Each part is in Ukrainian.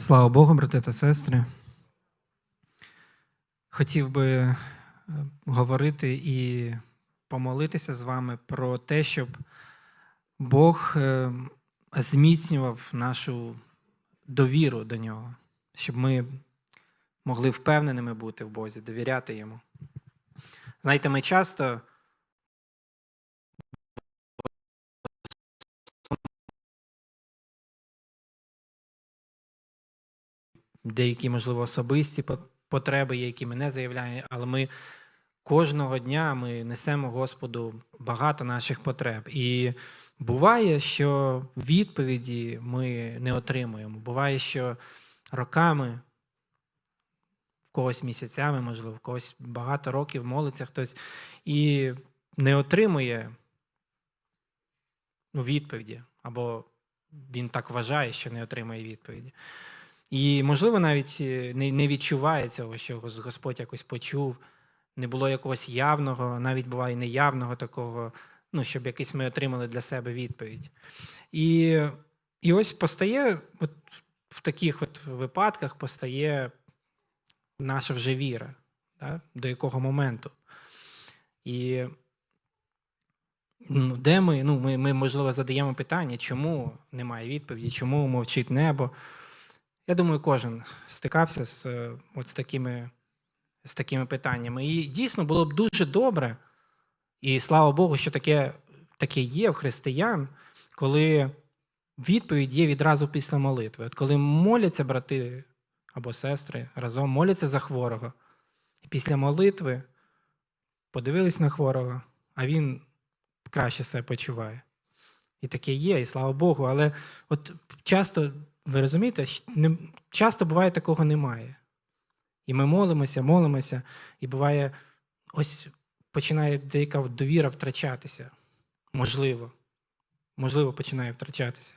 Слава Богу, брати та сестри. Хотів би е, говорити і помолитися з вами про те, щоб Бог е, зміцнював нашу довіру до нього, щоб ми могли впевненими бути в Бозі, довіряти йому. Знаєте, ми часто деякі, можливо, особисті потреби, які ми не заявляємо, але ми кожного дня ми несемо Господу багато наших потреб. І буває, що відповіді ми не отримуємо. Буває, що роками, в когось місяцями, можливо, в когось багато років молиться хтось і не отримує ну, відповіді, або він так вважає, що не отримує відповіді. І, можливо, навіть е, не, не відчуває цього, що Господь якось почув, не було якогось явного, навіть буває неявного такого, ну, щоб якийсь ми отримали для себе відповідь. І, і ось постає, от в таких от випадках постає наша вже віра, да? до якого моменту. І ну, де ми, ну, ми, ми, можливо, задаємо питання, чому немає відповіді, чому мовчить небо. Я думаю, кожен стикався з, е, от з, такими, з такими питаннями. І дійсно було б дуже добре, і слава Богу, що таке, таке є в християн, коли відповідь є відразу після молитви. От коли моляться брати або сестри разом, моляться за хворого, і після молитви подивились на хворого, а він краще себе почуває. І таке є, і слава Богу. Але от часто, ви розумієте, часто буває такого немає. І ми молимося, молимося, і буває, ось починає деяка довіра втрачатися. Можливо. Можливо, починає втрачатися.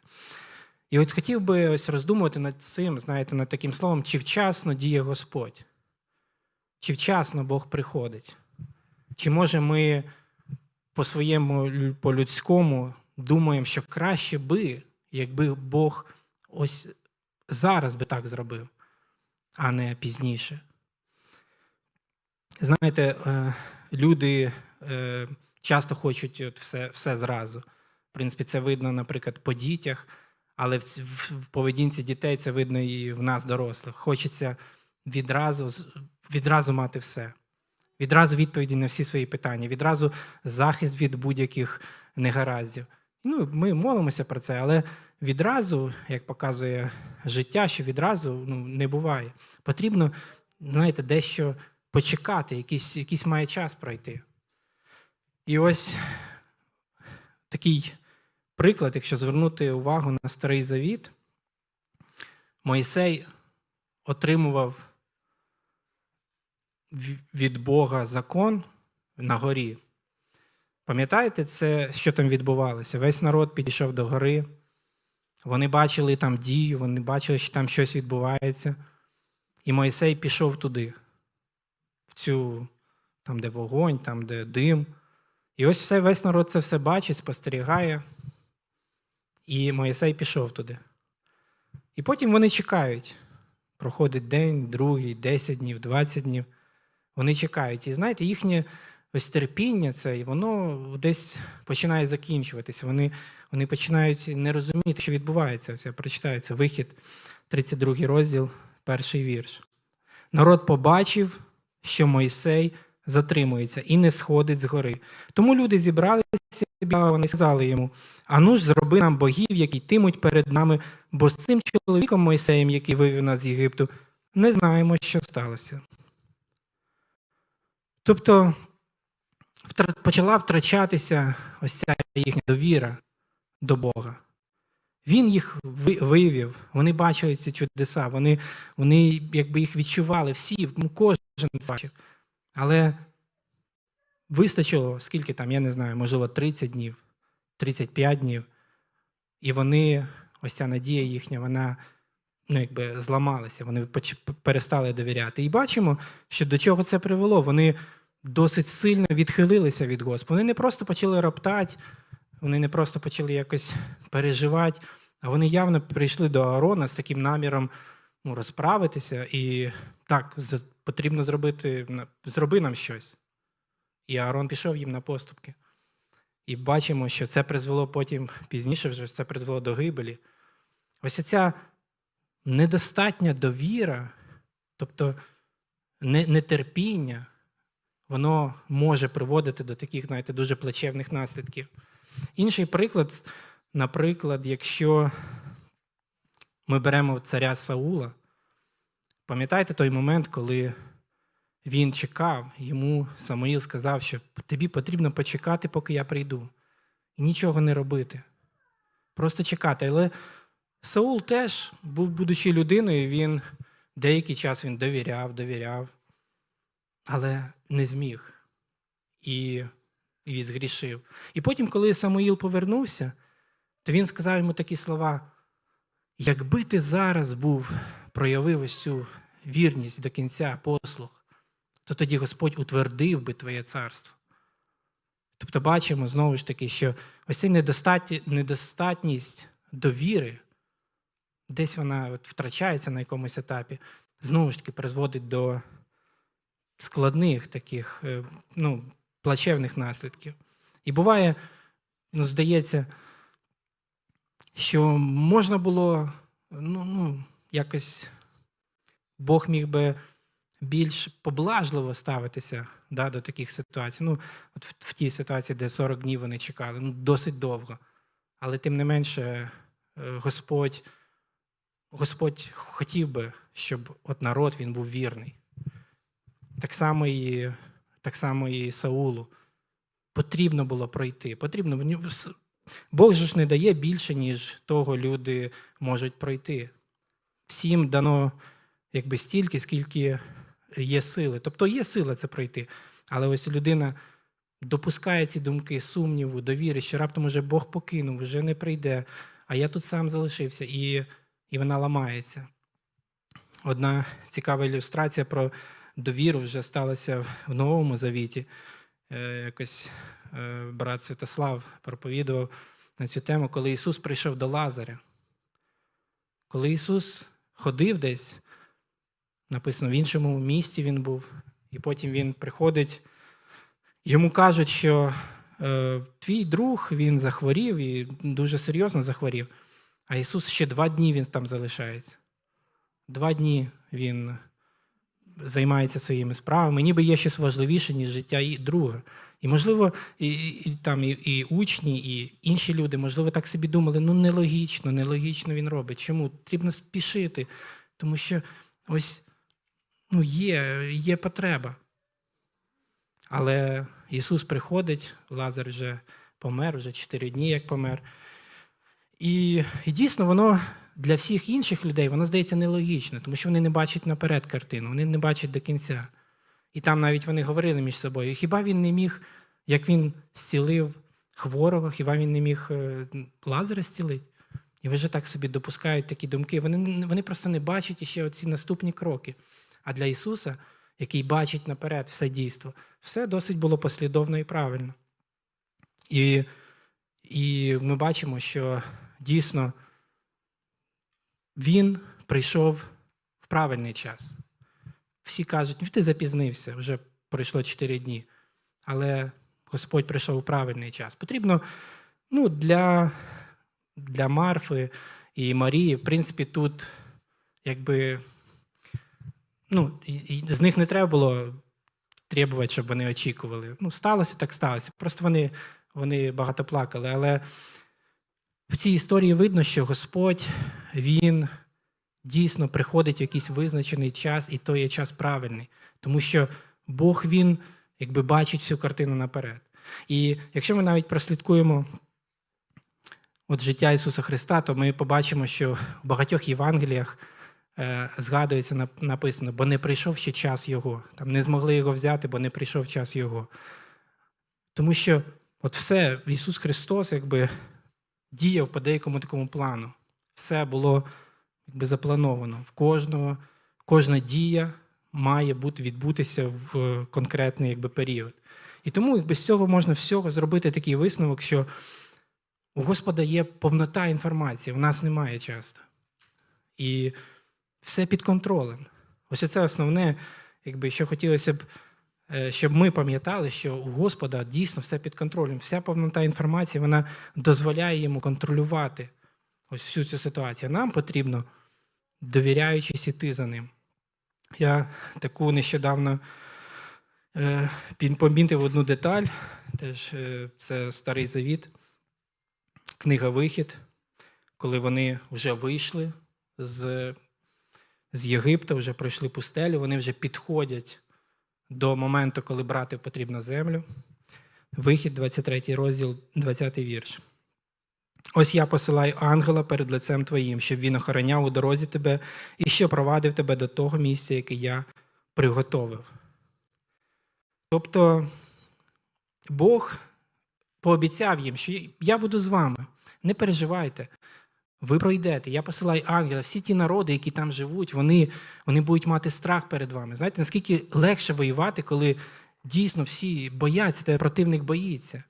І от хотів би ось роздумувати над цим, знаєте, над таким словом, чи вчасно діє Господь, чи вчасно Бог приходить. Чи може ми по своєму по людському думаємо, що краще би, якби Бог ось зараз би так зробив, а не пізніше. Знаєте, е, люди е, часто хочуть все, все зразу. В принципі, це видно, наприклад, по дітях, але в поведінці дітей це видно і в нас, дорослих. Хочеться відразу, відразу мати все. Відразу відповіді на всі свої питання, відразу захист від будь-яких негараздів. Ну, ми молимося про це, але відразу, як показує життя, що відразу ну, не буває. Потрібно, знаєте, дещо почекати, якийсь, якийсь має час пройти. І ось такий приклад, якщо звернути увагу на старий завіт, Мойсей отримував від Бога закон на горі. Пам'ятаєте, це, що там відбувалося? Весь народ підійшов до гори, вони бачили там дію, вони бачили, що там щось відбувається. І Мойсей пішов туди, в цю, там, де вогонь, там, де дим. І ось все, весь народ це все бачить, спостерігає. І Моїсей пішов туди. І потім вони чекають. Проходить день, другий, 10 днів, 20 днів. Вони чекають. І знаєте, їхнє ось терпіння це, воно десь починає закінчуватися. Вони, вони починають не розуміти, що відбувається. Ось я прочитаю це вихід, 32 розділ, перший вірш. Народ побачив, що Мойсей затримується і не сходить з гори. Тому люди зібралися, і сказали йому: Ану ж, зроби нам богів, які йтимуть перед нами, бо з цим чоловіком Мойсеєм, який вивів нас з Єгипту, не знаємо, що сталося. Тобто почала втрачатися ось ця їхня довіра до Бога. Він їх вивів, вони бачили ці чудеса, вони, вони якби їх відчували всі, ну, кожен це бачив. Але вистачило, скільки там, я не знаю, можливо, 30 днів, 35 днів. І вони, ось ця надія їхня, вона ну, якби зламалася, вони перестали довіряти. І бачимо, що до чого це привело. Вони досить сильно відхилилися від Господа. Вони не просто почали роптати, вони не просто почали якось переживати, а вони явно прийшли до Аарона з таким наміром ну, розправитися, і так, потрібно зробити, зроби нам щось. І Аарон пішов їм на поступки. І бачимо, що це призвело потім пізніше, вже це призвело до гибелі. Ось ця недостатня довіра, тобто нетерпіння, воно може приводити до таких, знаєте, дуже плачевних наслідків. Інший приклад, наприклад, якщо ми беремо царя Саула, пам'ятаєте той момент, коли він чекав, йому Самуїл сказав, що тобі потрібно почекати, поки я прийду, і нічого не робити. Просто чекати. Але Саул теж, був, будучи людиною, він деякий час він довіряв, довіряв, але не зміг і, і згрішив. І потім, коли Самуїл повернувся, то він сказав йому такі слова: якби ти зараз був, проявив ось цю вірність до кінця, послух, то тоді Господь утвердив би твоє царство. Тобто бачимо знову ж таки, що ось ця недостатні- недостатність довіри, десь вона от втрачається на якомусь етапі, знову ж таки призводить до складних таких е, ну, плачевних наслідків. І буває, ну, здається, що можна було ну, ну, якось Бог міг би більш поблажливо ставитися да, до таких ситуацій. Ну, от в, в тій ситуації, де 40 днів вони чекали, ну, досить довго. Але тим не менше, е, Господь, Господь хотів би, щоб от народ він був вірний. Так само і, так само і Саулу. Потрібно було пройти. Потрібно, Бог же ж не дає більше, ніж того люди можуть пройти. Всім дано якби стільки, скільки є сили. Тобто є сила це пройти. Але ось людина допускає ці думки сумніву, довіри, що раптом уже Бог покинув, вже не прийде, а я тут сам залишився, і, і вона ламається. Одна цікава ілюстрація про довіру вже сталася в Новому Завіті. Е, Якось е, брат Святослав проповідував на цю тему, коли Ісус прийшов до Лазаря. Коли Ісус ходив десь, написано, в іншому місті він був, і потім він приходить, йому кажуть, що е, твій друг він захворів і дуже серйозно захворів, а Ісус ще два дні він там залишається. Два дні він займається своїми справами, ніби є щось важливіше, ніж життя і друга. І, можливо, і, і, там і, і учні, і інші люди, можливо, так собі думали: ну нелогічно, нелогічно він робить. Чому? Потрібно спішити, тому що ось ну, є, є потреба. Але Ісус приходить, Лазар вже помер, вже чотири дні як помер. І, і дійсно, воно для всіх інших людей воно здається нелогічно, тому що вони не бачать наперед картину, вони не бачать до кінця. І там навіть вони говорили між собою: хіба він не міг, як він зцілив хворого, хіба він не міг е, Лазаря зцілити? І вже так собі допускають такі думки. Вони, вони просто не бачать іще оці наступні кроки. А для Ісуса, який бачить наперед все дійство, все досить було послідовно і правильно. І, і ми бачимо, що дійсно він прийшов в правильний час. Всі кажуть, «Ну, ти запізнився, вже пройшло 4 дні. Але Господь прийшов у правильний час. Потрібно ну, для, для Марфи і Марії, в принципі, тут якби ну, з них не треба було требувати, щоб вони очікували. Ну, сталося, так сталося. Просто вони, вони багато плакали. Але в цій історії видно, що Господь Він дійсно приходить в якийсь визначений час, і то є час правильний. Тому що Бог Він якби бачить всю картину наперед. І якщо ми навіть прослідкуємо от життя Ісуса Христа, то ми побачимо, що в багатьох Євангеліях е, згадується написано, бо не прийшов ще час Його. Там не змогли його взяти, бо не прийшов час Його. Тому що от все, Ісус Христос якби діяв по деякому такому плану. Все було якби заплановано. В кожного, кожна дія має бути, відбутися в конкретний якби, період. І тому якби, з цього можна всього зробити такий висновок, що у Господа є повнота інформації, в нас немає часто. І все під контролем. Ось це основне, якби що хотілося б, е, щоб ми пам'ятали, що у Господа дійсно все під контролем. Вся повнота інформації вона дозволяє йому контролювати ось всю цю ситуацію. Нам потрібно, довіряючись, іти за ним. Я таку нещодавно е, помітив одну деталь, теж е, це старий завіт, книга Вихід, коли вони вже вийшли з, з Єгипта, вже пройшли пустелю, вони вже підходять до моменту, коли брати потрібно землю. Вихід, 23 розділ, 20 вірш. Ось я посилаю ангела перед лицем твоїм, щоб він охороняв у дорозі тебе і що провадив тебе до того місця, яке я приготовив. Тобто Бог пообіцяв їм, що я буду з вами. Не переживайте, ви пройдете. Я посилаю ангела. Всі ті народи, які там живуть, вони, вони будуть мати страх перед вами. Знаєте, наскільки легше воювати, коли дійсно всі бояться, тебе противник боїться.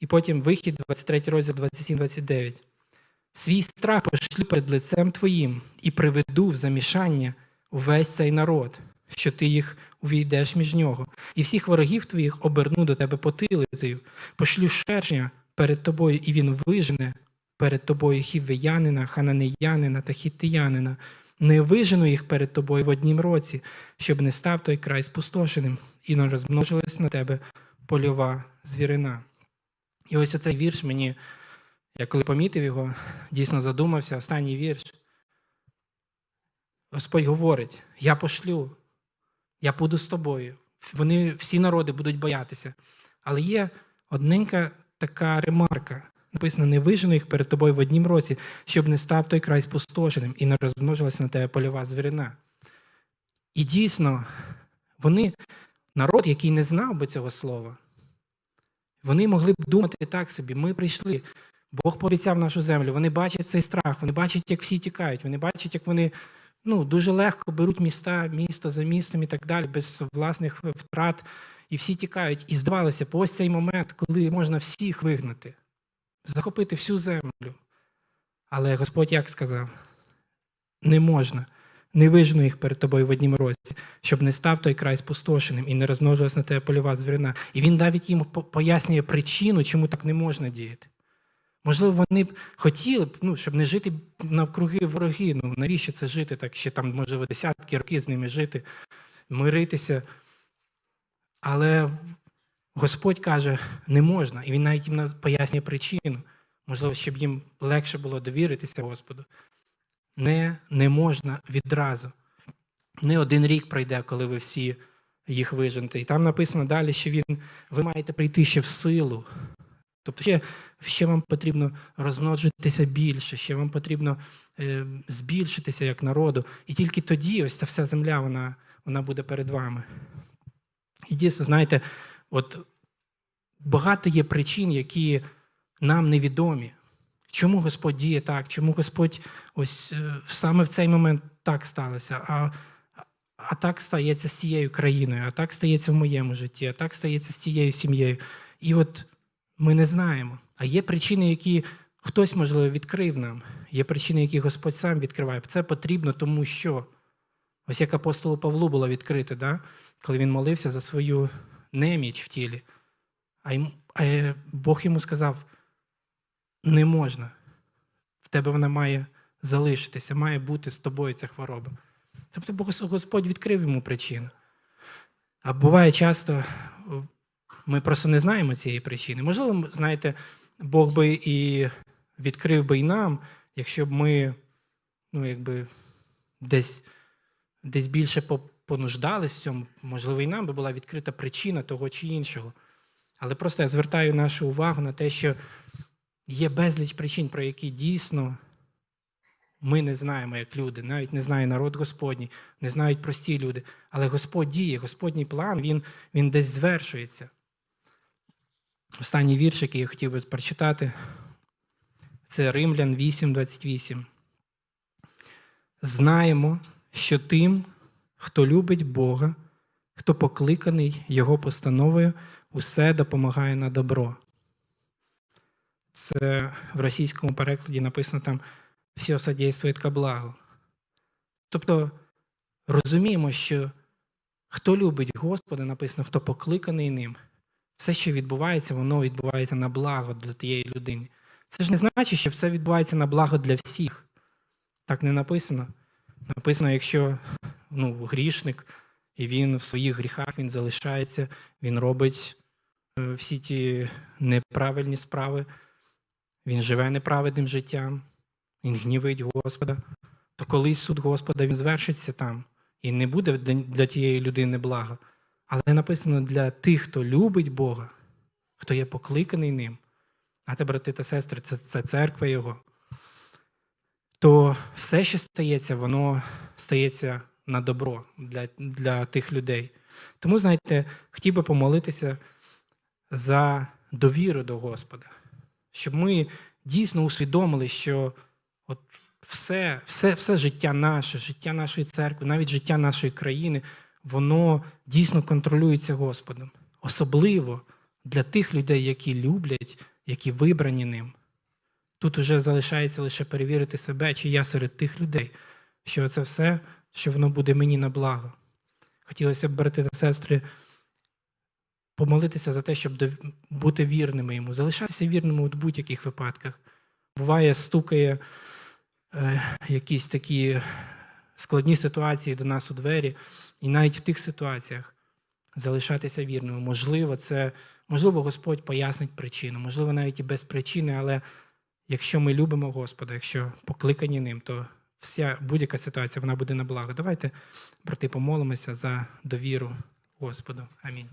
І потім вихід, 23 розділ 27-29. Свій страх пошлю перед лицем твоїм і приведу в замішання увесь цей народ, що ти їх увійдеш між нього, і всіх ворогів твоїх оберну до тебе потилицею, пошлю шершня перед тобою, і він вижене перед тобою хівеянина, хананеянина та хіттиянина. Не вижену їх перед тобою в однім році, щоб не став той край спустошеним, і не розмножилась на тебе польова звірина. І ось оцей вірш мені, я коли помітив його, дійсно задумався, останній вірш. Господь говорить: я пошлю, я буду з тобою. Вони всі народи будуть боятися. Але є одненька така ремарка. Написано, не вижену їх перед тобою в однім році, щоб не став той край спустошеним і не розмножилася на тебе польова звірина. І дійсно, вони, народ, який не знав би цього слова, вони могли б думати так собі: ми прийшли, Бог пообіцяв нашу землю. Вони бачать цей страх, вони бачать, як всі тікають, вони бачать, як вони ну, дуже легко беруть міста, місто за містом і так далі, без власних втрат, і всі тікають. І здавалося, по ось цей момент, коли можна всіх вигнати, захопити всю землю. Але Господь як сказав: не можна. Не вижену їх перед тобою в однім році, щоб не став той край спустошеним і не розмножилась на тебе польова звірина. І він навіть їм пояснює причину, чому так не можна діяти. Можливо, вони б хотіли б, ну, щоб не жити навкруги вороги. Ну, навіщо це жити? Так ще там, можливо, десятки років з ними жити, миритися. Але Господь каже, не можна. І він навіть їм пояснює причину. Можливо, щоб їм легше було довіритися Господу. Не, не можна відразу. Не один рік пройде, коли ви всі їх виженете. І там написано далі, що він, ви маєте прийти ще в силу. Тобто ще, ще вам потрібно розмножитися більше, ще вам потрібно е, збільшитися як народу. І тільки тоді ось ця вся земля вона, вона буде перед вами. І дійсно, знаєте, от багато є причин, які нам невідомі. Чому Господь діє так? Чому Господь ось е, саме в цей момент так сталося? А, а так стається з цією країною, а так стається в моєму житті, а так стається з цією сім'єю. І от ми не знаємо. А є причини, які хтось, можливо, відкрив нам. Є причини, які Господь сам відкриває. Це потрібно, тому що ось як апостолу Павлу було відкрите, да? коли він молився за свою неміч в тілі. А, е, Бог йому сказав: не можна. В тебе вона має залишитися, має бути з тобою ця хвороба. Тобто Господь відкрив йому причину. А буває часто, ми просто не знаємо цієї причини. Можливо, знаєте, Бог би і відкрив би і нам, якщо б ми ну, якби десь, десь більше по- понуждались в цьому, можливо, і нам би була відкрита причина того чи іншого. Але просто я звертаю нашу увагу на те, що є безліч причин, про які дійсно ми не знаємо, як люди, навіть не знає народ Господній, не знають прості люди. Але Господь діє, Господній план, він, він десь звершується. Останній вірш, який я хотів би прочитати, це Римлян 8:28. Знаємо, що тим, хто любить Бога, хто покликаний Його постановою, усе допомагає на добро. Це в російському перекладі написано там все содействует ко благу. Тобто розуміємо, що хто любить Господа, написано, хто покликаний ним, все, що відбувається, воно відбувається на благо для тієї людини. Це ж не значить, що все відбувається на благо для всіх. Так не написано. Написано, якщо ну, грішник, і він в своїх гріхах він залишається, він робить е, всі ті неправильні справи, він живе неправедним життям, він гнівить Господа, то колись суд Господа він звершиться там і не буде для- тієї людини блага. Але написано для тих, хто любить Бога, хто є покликаний ним, а це, брати та сестри, це, це церква Його, то все, що стається, воно стається на добро для, для тих людей. Тому, знаєте, хотів би помолитися за довіру до Господа, щоб ми дійсно усвідомили, що от все, все, все життя наше, життя нашої церкви, навіть життя нашої країни, воно дійсно контролюється Господом. Особливо для тих людей, які люблять, які вибрані ним. Тут уже залишається лише перевірити себе, чи я серед тих людей, що це все, що воно буде мені на благо. Хотілося б, брати та сестри, помолитися за те, щоб бути вірними йому, залишатися вірними у будь-яких випадках. Буває, стукає е, якісь такі складні ситуації до нас у двері, і навіть в тих ситуаціях залишатися вірними. Можливо, це можливо, Господь пояснить причину, можливо, навіть і без причини, але якщо ми любимо Господа, якщо покликані ним, то вся будь-яка ситуація вона буде на благо. Давайте, брати, помолимося за довіру Господу. Амінь.